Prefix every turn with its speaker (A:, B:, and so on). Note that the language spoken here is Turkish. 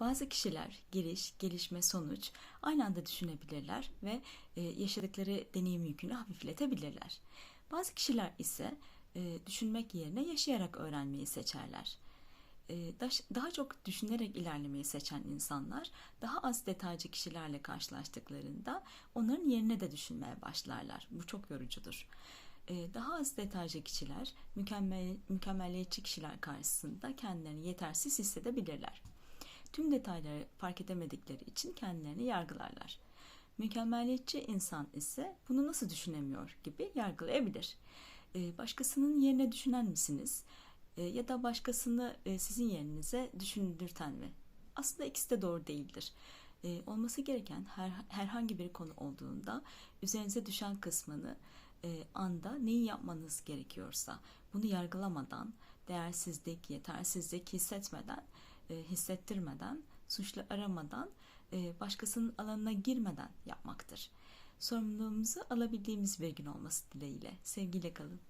A: Bazı kişiler giriş, gelişme, sonuç aynı anda düşünebilirler ve e, yaşadıkları deneyim yükünü hafifletebilirler. Bazı kişiler ise e, düşünmek yerine yaşayarak öğrenmeyi seçerler. E, Daha çok düşünerek ilerlemeyi seçen insanlar daha az detaycı kişilerle karşılaştıklarında onların yerine de düşünmeye başlarlar. Bu çok yorucudur. Daha az detaycı kişiler mükemmel, mükemmeliyetçi kişiler karşısında kendilerini yetersiz hissedebilirler. Tüm detayları fark edemedikleri için kendilerini yargılarlar. Mükemmeliyetçi insan ise bunu nasıl düşünemiyor gibi yargılayabilir. Ee, Başkasının yerine düşünen misiniz? Ee, Ya da başkasını e, sizin yerinize düşündürten mi? Aslında ikisi de doğru değildir. Ee, Olması gereken her, herhangi bir konu olduğunda üzerinize düşen kısmını e, anda neyi yapmanız gerekiyorsa bunu yargılamadan, değersizlik, yetersizlik hissetmeden, e, hissettirmeden, suçlu aramadan, e, başkasının alanına girmeden yapmaktır. Sorumluluğumuzu alabildiğimiz bir gün olması dileğiyle. Sevgiyle kalın.